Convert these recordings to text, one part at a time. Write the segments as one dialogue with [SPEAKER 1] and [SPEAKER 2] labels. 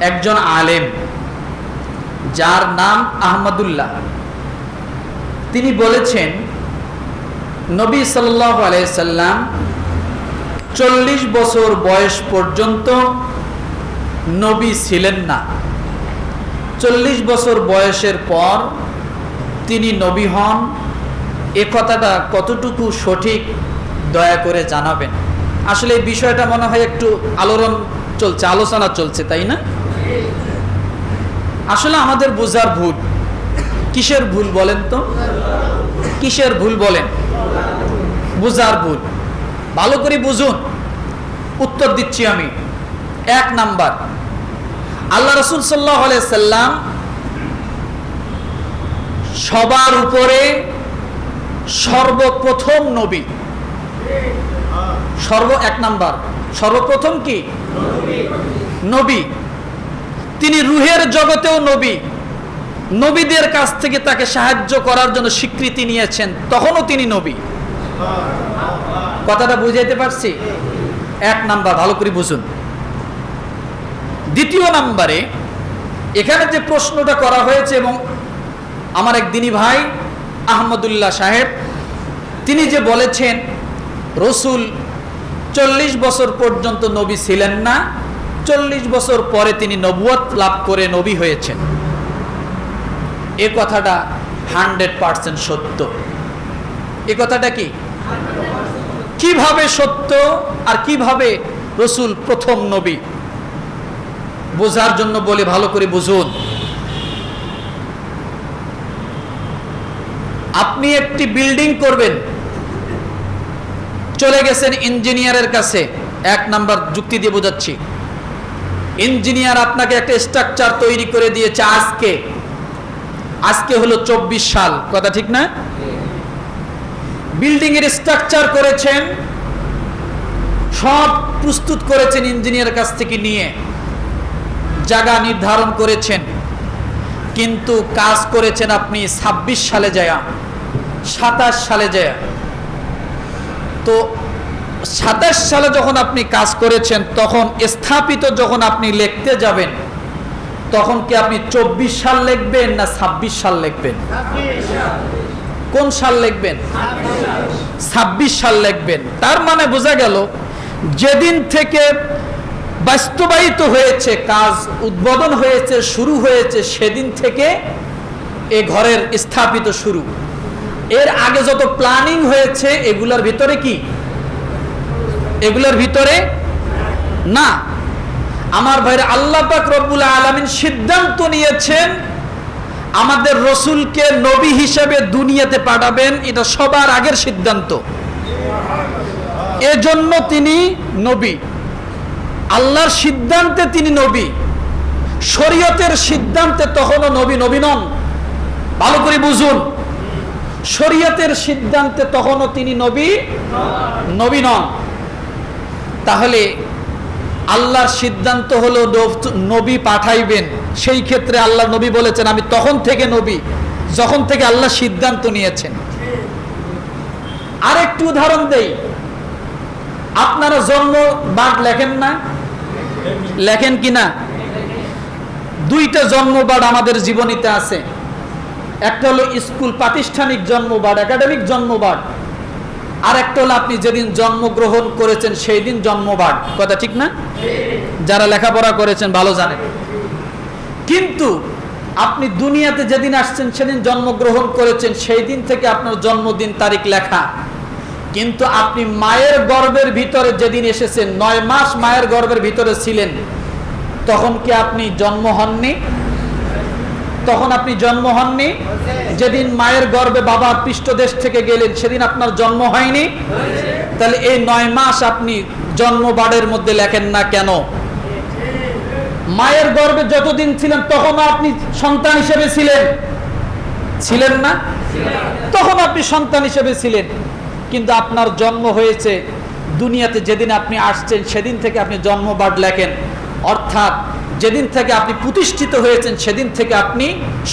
[SPEAKER 1] একজন আলেম, যার নাম আহমদুল্লাহ। তিনি বলেছেন, নবী সাল্লাহ আলাইসাল্লাম চল্লিশ বছর বয়স পর্যন্ত নবী ছিলেন না। চল্লিশ বছর বয়সের পর তিনি নবী হন। এ কথাটা কতটুকু সঠিক, দয়া করে জানাবেন। আসলে এই বিষয়টা মনে হয় একটু আলোড়ন চলছে, আলোচনা চলছে, তাই না? আসলে আমাদের বোঝার ভুল। কিসের ভুল বলেন তো? কিসের ভুল বলেন? বোঝার ভুল। ভালো করে বুঝুন। উত্তর দিচ্ছি আমি। এক নাম্বার। আল্লাহ রসুল সাল্লাহ সাল্লাম সবার উপরে সর্বপ্রথম নবী। সর্ব, এক নাম্বার। সর্বপ্রথম কি? নবী। তিনি রুহের জগতেও নবী। নবীদের কাছ থেকে তাকে সাহায্য করার জন্য স্বীকৃতি নিয়েছেন, তখনও তিনি নবী। কথাটা বুঝাইতে পারছি? এক নাম্বার, ভালো করে বুঝুন। দ্বিতীয় নাম্বারে, এখানে যে প্রশ্নটা করা হয়েছে এবং আমার এক দিনী ভাই, আহমদুল্লাহ সাহেব, তিনি যে বলেছেন, রসুল চল্লিশ বছর পর্যন্ত নবী ছিলেন না চল্লিশ বছর পরে তিনি নবুয়ত লাভ করে নবী হয়েছেন। এ কথাটা হান্ড্রেড পার্সেন্ট সত্য। এ কথাটা কি? কীভাবে সত্য আর কীভাবে রসুল প্রথম নবী? বোঝার জন্য বলে ভালো করে বুঝুন। আপনি একটি বিল্ডিং করবেন। চলে গেছেন ইঞ্জিনিয়ারের কাছে। এক নাম্বার যুক্তি দিয়ে বোঝাচ্ছি। ইঞ্জিনিয়ার আপনাকে একটা স্ট্রাকচার তৈরি করে দিয়েছে আজকে। আজকে হলো চব্বিশ সাল। কথা ঠিক না? বিল্ডিং এর স্ট্রাকচার করেছেন, সব প্রস্তুত করেছেন ইঞ্জিনিয়ার কাছ থেকে নিয়ে। জায়গা নির্ধারণ করেছেন। কিন্তু কাজ করেছেন আপনি ২৬ সালে যায়, সাতাশ সালে যায়। তো সাতাশ সালে যখন আপনি কাজ করেছেন, তখন স্থাপিত যখন আপনি লিখতে যাবেন, তখন কি আপনি চব্বিশ সাল লিখবেন না ২৬ সাল লিখবেন? কোন সাল লিখবেন? ২৬ সাল লিখবেন। তার মানে বোঝা গেল, যেদিন থেকে বাস্তবায়িত হয়েছে, কাজ উদ্বোধন হয়েছে, শুরু হয়েছে, সেদিন থেকে এ ঘরের স্থাপিত শুরু। এর আগে যত প্ল্যানিং হয়েছে, এগুলোর ভিতরে কি? এগুলোর ভিতরে না। আমার ভাইরা আল্লাহ পাক রব্বুল আলমিন সিদ্ধান্ত নিয়েছেন, আমাদের রসুলকে নবী হিসেবে দুনিয়াতে পাঠাবেন, এটা সবার আগের সিদ্ধান্ত। এজন্য তিনি নবী। আল্লাহর সিদ্ধান্তে তিনি নবী। শরীয়তের সিদ্ধান্তে তখনও নবী নবী নন। ভালো করে বুঝুন। শরীয়তের সিদ্ধান্তে তখনও তিনি নবী নবী নন। তাহলে আল্লাহর সিদ্ধান্ত হলো নবী পাঠাইবেন। সেই ক্ষেত্রে আল্লাহ নবী বলেছেন, আমি তখন থেকে নবী, যখন থেকে আল্লাহ সিদ্ধান্ত নিয়েছেন। আরেকটি উদাহরণ দেই। আপনারা জন্ম বাদ লেখেন না? লেখেন কি না? দুইটা জন্মবাদ আমাদের জীবনীতে আছে। একটা হলো স্কুল প্রাতিষ্ঠানিক জন্মবাদ, একাডেমিক জন্মবাদ। আর একটা হলো আপনি যেদিন জন্মগ্রহণ করেছেন সেই দিন জন্মবাদ কথা ঠিক না? যারা লেখাপড়া করেছেন, ভালো জানেন কিন্তু আপনি দুনিয়াতে যেদিন আসছেন, সেদিন জন্মগ্রহণ করেছেন সেই দিন থেকে আপনার জন্মদিন তারিখ লেখা। কিন্তু আপনি মায়ের গর্ভের ভিতরে যেদিন এসেছেন, নয় মাস মায়ের গর্ভের ভিতরে ছিলেন, তখন কি আপনি জন্ম হননি? তখন আপনি জন্ম হননি। যেদিন মায়ের গর্ভে বাবার পৃষ্ঠদেশ থেকে গেলেন, সেদিন আপনার জন্ম হয়নি। তাহলে এই নয় মাস আপনি জন্মবাড়ের মধ্যে লেখেন না কেন? মায়ের গর্ভে যতদিন ছিলেন তখন আপনি সন্তান হিসেবে ছিলেন। ছিলেন না? তখন আপনি সন্তান হিসেবে ছিলেন। কিন্তু আপনার জন্ম হয়েছে দুনিয়াতে যেদিন আপনি আসছেন, সেদিন থেকে আপনি জন্মবাদ লেখেন। অর্থাৎ যেদিন থেকে আপনি প্রতিষ্ঠিত হয়েছেন, সেদিন থেকে আপনি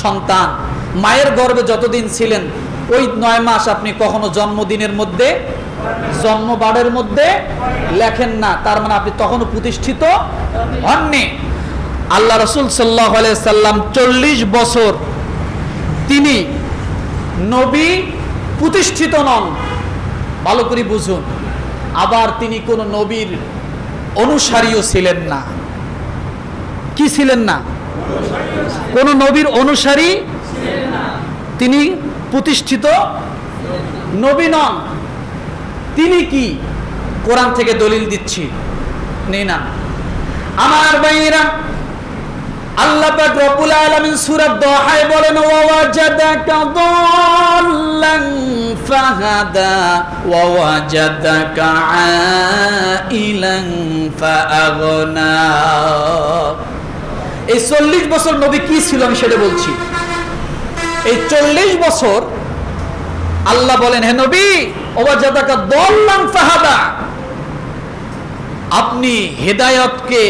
[SPEAKER 1] সন্তান। মায়ের গর্ভে যতদিন ছিলেন, ওই নয় মাস আপনি কখনো জন্মদিনের মধ্যে, জন্মবারের মধ্যে লেখেন না। তার মানে আপনি তখনও প্রতিষ্ঠিত হননি। আল্লাহ রসুল সাল্লাহ সাল্লাম চল্লিশ বছর তিনি নবী প্রতিষ্ঠিত নন। ভালো করে বুঝুন, আবার তিনি কোনো নবীর অনুসারীও ছিলেন না। কি ছিলেন না? কোন নবীর অনুসারী তিনি প্রতিষ্ঠিত নবী নন। তিনি কি? কোরআন থেকে দলিল দিচ্ছি। নেই না। আমার ভাইরা আল্লাহ পাক রব্বুল আলামিন সূরা দোহায় বলেন ওয়াজাদাকা দাল্লান ফাহাদা ওয়াজাদাকা আইলান ফাআগনা। এই চল্লিশ বছর নবী কি ছিল আমি সেটা বলছি। এই চল্লিশ বছর আল্লাহ বলেন, হে নবী দাল্লান ফাহাদা। আপনি হেদায়তকে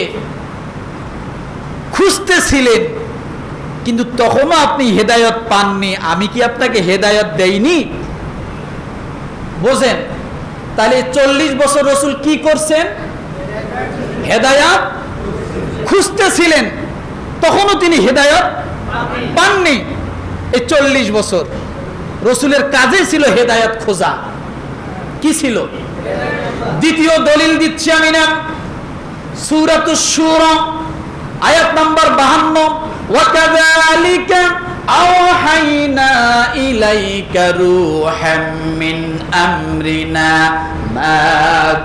[SPEAKER 1] খুঁজতেছিলেন, কিন্তু তখনও আপনি হেদায়ত পাননি। আমি কি আপনাকে হেদায়ত দেইনি? বোঝেন, তাহলে চল্লিশ বছর রসুল কি করছেন? হেদায়াত খুঁজতেছিলেন। তখনও তিনি হেদায়ত পাননি। এই চল্লিশ বছর রসুলের কাজে ছিল হেদায়ত খোঁজা। কি ছিল? দ্বিতীয় দলিল দিচ্ছি আমি না। সুরাত সুর, আয়াত নম্বর বাহান্ন। أوحينا إليك روحا من أمرنا ما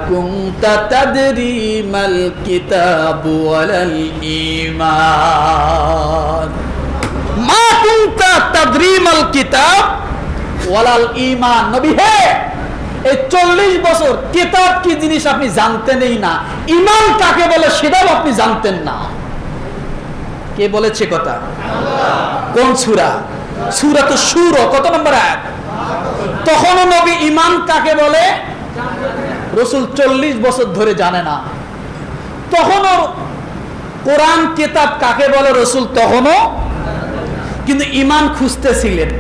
[SPEAKER 1] كنت تدري ما الكتاب ولا الإيمان ما كنت تدري ما الكتاب ولا الإيمان নবী হে এই চল্লিশ বছর কিতাব কি জিনিস আপনি জানতেনই না ইমান কাকে বলে সেটাও আপনি জানতেন না কে বলেছে কথা কোন সুরা? সুরা তো সুর কত নম্বর এক তখনও নবী ইমান কাকে বলে? রসুল চল্লিশ বছর ধরে জানে না। তখনও কোরআন কেতাব কাকে বলে রসুল তখনও? কিন্তু ইমান খুঁজতেছিলেন।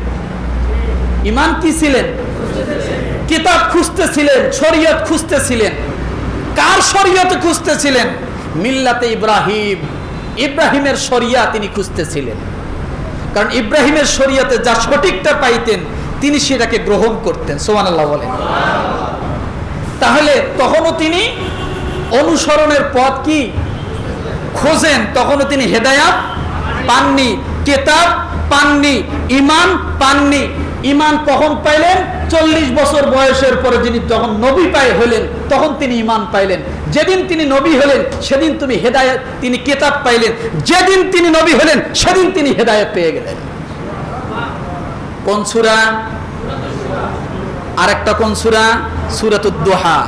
[SPEAKER 1] ইমান কি ছিলেন? কিতাব খুঁজতেছিলেন, শরীয়ত খুঁজতেছিলেন। কার শরীয়ত খুঁজতেছিলেন? মিল্লাতে ইব্রাহিম। ইব্রাহিমের শরিয়া তিনি খুঁজতেছিলেন। কারণ ইব্রাহিমের শরিয়াতে যা সঠিকটা পাইতেন, তিনি সেটাকে গ্রহণ করতেন। সোমান আল্লাহ বলেন। তাহলে তখনও তিনি অনুসরণের পথ কি? খোঁজেন, তখনও তিনি হেদায়াত পাননি, কেতাব পাননি ইমান পাননি। ইমান কখন পাইলেন? চল্লিশ বছর বয়সের পরে যিনি তখন নবী পাই হলেন, তখন তিনি ইমান পাইলেন। যেদিন তিনি নবী হলেন, সেদিন তুমি হেদায়ত, তিনি কেতাব পাইলেন। যেদিন তিনি নবী হলেন, সেদিন তিনি হেদায়ত পেয়ে গেলেন। কোন সুরা? আরেকটা কোন সুরা? সুরাত দোহা।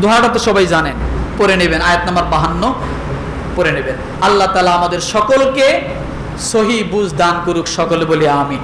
[SPEAKER 1] দোহাটা তো সবাই জানেন পড়ে নেবেন, আয়াত নাম্বার বাহান্ন। পড়ে নেবেন। আল্লাহ তালা আমাদের সকলকে সহি বুঝ দান করুক, সকলে বলি আমি